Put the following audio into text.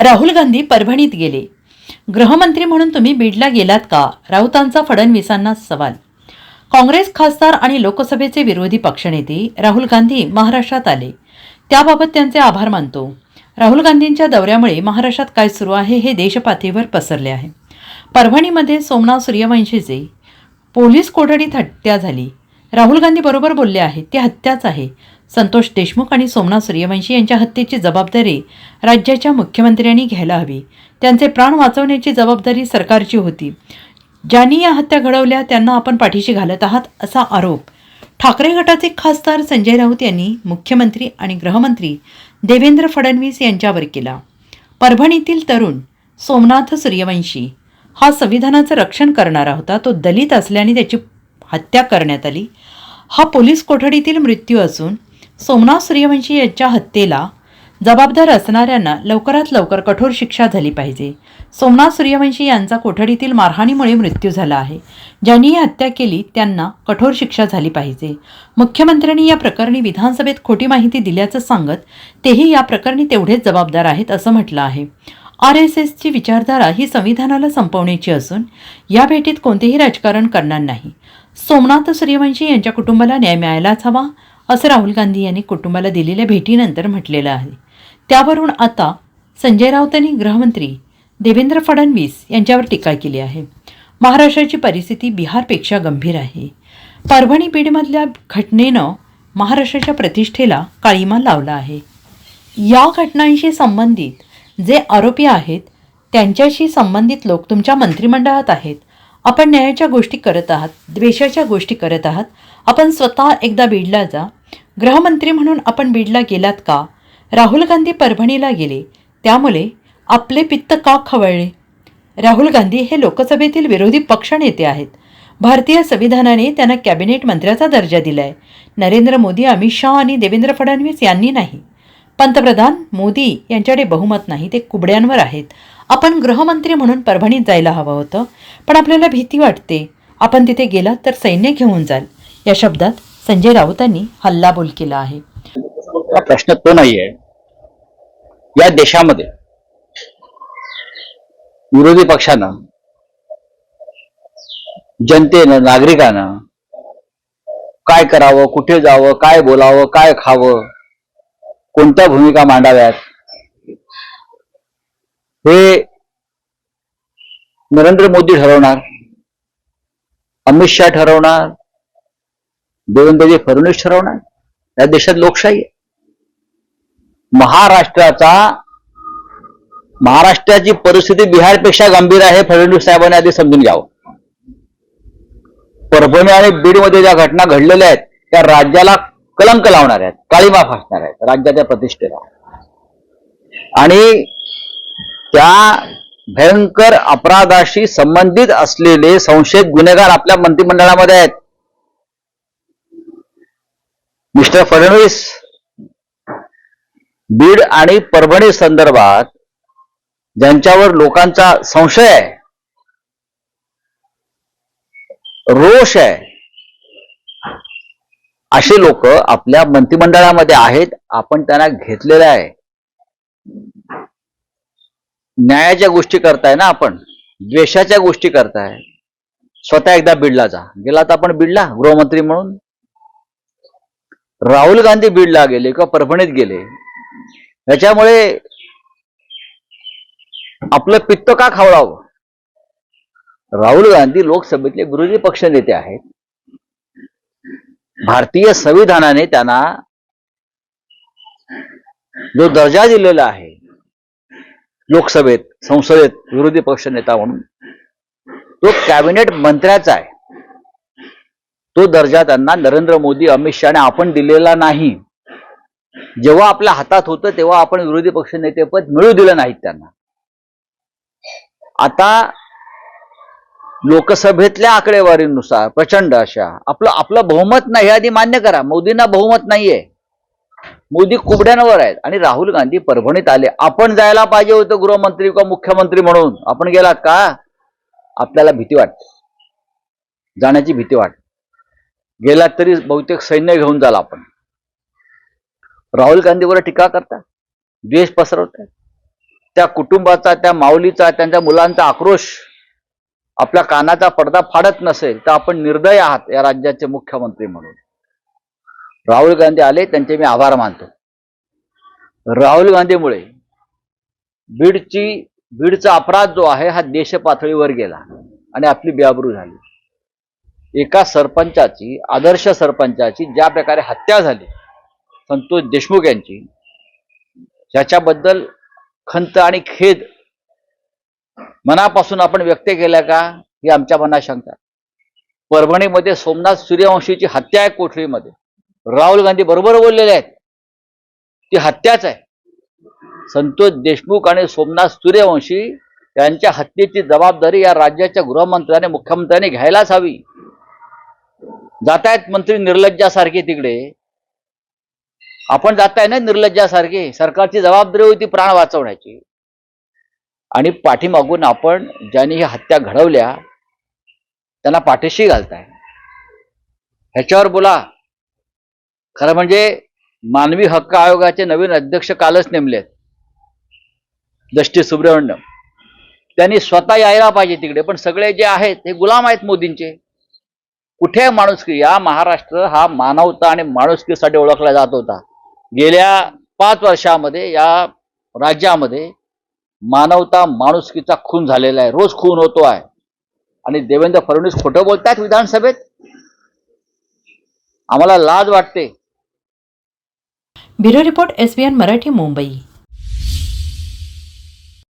राहुल गांधी परभणीत गेले. गृहमंत्री म्हणून तुम्ही बीडला गेलात का? राऊतांचा फडणवीसांना सवाल. काँग्रेस खासदार आणि लोकसभेचे विरोधी पक्षनेते राहुल गांधी महाराष्ट्रात आले. त्याबाबत त्यांचे आभार मानतो. राहुल गांधींच्या दौऱ्यामुळे महाराष्ट्रात काय सुरू आहे हे देशपातळीवर पसरले आहे. परभणीमध्ये सोमनाथ सूर्यवंशीचे पोलीस कोठडीत हत्या झाली. राहुल गांधी बरोबर बोलले आहेत. ती हत्याच आहे. संतोष देशमुख आणि सोमनाथ सूर्यवंशी यांच्या हत्येची जबाबदारी राज्याच्या मुख्यमंत्र्यांनी घ्यायला हवी. त्यांचे प्राण वाचवण्याची जबाबदारी सरकारची होती. ज्यांनी या हत्या घडवल्या त्यांना आपण पाठीशी घालत आहात असा आरोप. ठाकरे गटाचे खासदार संजय राऊत यांनी मुख्यमंत्री आणि गृहमंत्री देवेंद्र फडणवीस यांच्यावर केला. परभणीतील तरुण सोमनाथ सूर्यवंशी हा संविधानाचं रक्षण करणारा होता. तो दलित असल्याने त्याची हत्या करण्यात आली. हा पोलीस कोठडीतील मृत्यू असून सोमनाथ सूर्यवंशी यांच्या हत्येला जबाबदार असणाऱ्यांना लवकरात लवकर कठोर शिक्षा झाली पाहिजे. सोमनाथ सूर्यवंशी यांचा कोठडीतील मारहाणीमुळे मृत्यू झाला आहे. ज्यांनी ही हत्या केली त्यांना कठोर शिक्षा झाली पाहिजे. मुख्यमंत्र्यांनी या प्रकरणी विधानसभेत खोटी माहिती दिल्याचं सांगत तेही या प्रकरणी तेवढेच जबाबदार आहेत असं म्हटलं आहे. आर एस एसची विचारधारा ही संविधानाला संपवण्याची असून या भेटीत कोणतेही राजकारण करणार नाही. सोमनाथ सूर्यवंशी यांच्या कुटुंबाला न्याय मिळायलाच हवा असं राहुल गांधी यांनी कुटुंबाला दिलेल्या भेटीनंतर म्हटलेलं आहे. त्यावरून आता संजय राऊत यांनी गृहमंत्री देवेंद्र फडणवीस यांच्यावर टीका केली आहे. महाराष्ट्राची परिस्थिती बिहारपेक्षा गंभीर आहे. परभणी बीडमधल्या घटनेनं महाराष्ट्राच्या प्रतिष्ठेला काळीमा लावला आहे. या घटनांशी संबंधित जे आरोपी आहेत त्यांच्याशी संबंधित लोक तुमच्या मंत्रिमंडळात आहेत. आपण न्यायाच्या गोष्टी करत आहात द्वेषाच्या गोष्टी करत आहात आपण स्वतः एकदा बीडला जा. गृहमंत्री म्हणून आपण बीडला गेलात का? राहुल गांधी परभणीला गेले त्यामुळे आपले पित्त का खवळले? राहुल गांधी हे लोकसभेतील विरोधी पक्षनेते आहेत. भारतीय संविधानाने त्यांना कॅबिनेट मंत्र्याचा दर्जा दिलाय. नरेंद्र मोदी अमित शहा आणि देवेंद्र फडणवीस यांनी नाही. पंतप्रधान मोदी यांच्याकडे बहुमत नाही ते कुबड्यांवर आहेत. आपण गृहमंत्री म्हणून परभणीत जायला हवं होतं पण आपल्याला भीती वाटते. आपण तिथे गेलात तर सैन्य घेऊन जाल. या शब्दात संजय राऊतांनी हल्लाबोल केला आहे. प्रश्न तो नाहीये. या देशामध्ये विरोधी पक्षानं जनतेनं नागरिकांना काय करावं कुठे जावं काय बोलावं काय खावं कोणत्या भूमिका मांडाव्यात? हे नरेंद्र मोदी ठरवणार अमित शहा ठरवणार देवेंद्रजी फडणवीस ठरवणार या देशात लोकशाही आहे. महाराष्ट्राचा महाराष्ट्राची परिस्थिती बिहारपेक्षा गंभीर आहे फडणवीस साहेबांनी आधी समजून घ्यावं. परभणी आणि बीडमध्ये ज्या घटना घडलेल्या आहेत त्या राज्याला कलंक लावणार आहेत काळीमा फासणार आहेत राज्याच्या प्रतिष्ठेला. आणि त्या भयंकर अपराधाशी संबंधित असलेले संशयित गुन्हेगार आपल्या मंत्रिमंडळामध्ये आहेत. मिस्टर फडणवीस बीड आणि परभणी संदर्भात ज्यांच्यावर लोकांचा संशय आहे रोष आहे असे लोक आपल्या मंत्रिमंडळामध्ये आहेत आपण त्यांना घेतलेलं आहे. न्यायाच्या गोष्टी करताय ना आपण? द्वेषाच्या गोष्टी करताय. स्वतः एकदा बिडलाचा जा. तर आपण बिडला गृहमंत्री म्हणून. राहुल गांधी बीडला गेले किंवा परभणीत गेले. याच्यामुळे आपलं पित्त का खावडावं राहुल गांधी लोकसभेतले विरोधी पक्ष नेते आहेत. भारतीय संविधानाने त्यांना जो दर्जा दिलेला आहे लोकसभेत संसदेत विरोधी पक्ष नेता म्हणून तो कॅबिनेट मंत्र्याचा आहे. तो दर्जा त्यांना नरेंद्र मोदी अमित शहाने आपण दिलेला नाही. जेव्हा आपल्या हातात होतं तेव्हा आपण विरोधी पक्ष नेतेपद मिळू दिलं नाहीत त्यांना. आता लोकसभेतल्या आकडेवारीनुसार प्रचंड अशा. आपलं आपलं बहुमत नाही आधी मान्य करा. मोदींना बहुमत नाहीये. मोदी कुबड्यांवर आहेत. आणि राहुल गांधी परभणीत आले. आपण जायला पाहिजे होतं गृहमंत्री किंवा मुख्यमंत्री म्हणून. आपण गेलात का? आपल्याला भीती वाटते. जाण्याची भीती वाटते. गेलात तरी बहुतेक सैन्य घेऊन जाला आपण. राहुल गांधीवर टीका करता? द्वेष पसरवताय? त्या कुटुंबाचा त्या माऊलीचा त्यांच्या मुलांचा आक्रोश आपल्या कानाचा पडदा फाडत नसेल तर आपण निर्दय आहात या राज्याचे मुख्यमंत्री म्हणून. राहुल गांधी आले त्यांचे मी आभार मानतो. राहुल गांधीमुळे बीडची बीडचा अपराध जो आहे हा देश पातळीवर गेला आणि आपली बेआबरू झाली. एका सरपंचाची आदर्श सरपंचाची ज्या प्रकारे हत्या झाली संतोष देशमुख यांची याच्याबद्दल खंत आणि खेद मनापासून आपण व्यक्त केल्या का ही आमच्या मनात शंका परभणीमध्ये सोमनाथ सूर्यवंशीची हत्या आहे कोठळीमध्ये राहुल गांधी बरोबर बोललेले आहेत. ती हत्याच आहे. संतोष देशमुख आणि सोमनाथ सूर्यवंशी यांच्या हत्येची जबाबदारी या राज्याच्या गृहमंत्र्याने मुख्यमंत्र्यांनी घ्यायलाच हवी. जातायत मंत्री निर्लज्जासारखे तिकडे. आपण जाताय ना निर्लज्जासारखे. सरकारची जबाबदारी होती प्राण वाचवण्याची. आणि पाठीमागून आपण ज्यांनी ही हत्या घडवल्या त्यांना पाठीशी घालताय. ह्याच्यावर बोला. खरं म्हणजे मानवी हक्क आयोगाचे नवीन अध्यक्ष कालच नेमलेत. दष्टी सुब्रमण्यम. त्यांनी स्वतः यायला पाहिजे तिकडे पण सगळे जे आहेत हे गुलाम आहेत मोदींचे. कुठे आहे माणुसकी? या महाराष्ट्र हा मानवता आणि माणुसकीसाठी ओळखला जात होता. गेल्या पाच वर्षामध्ये या राज्यामध्ये मानवता माणुसकीचा खून झालेला आहे. रोज खून होतो आहे. आणि देवेंद्र फडणवीस खोटं बोलतायत विधानसभेत? आम्हाला लाज वाटते. Bureau report S Marathi Mumbai.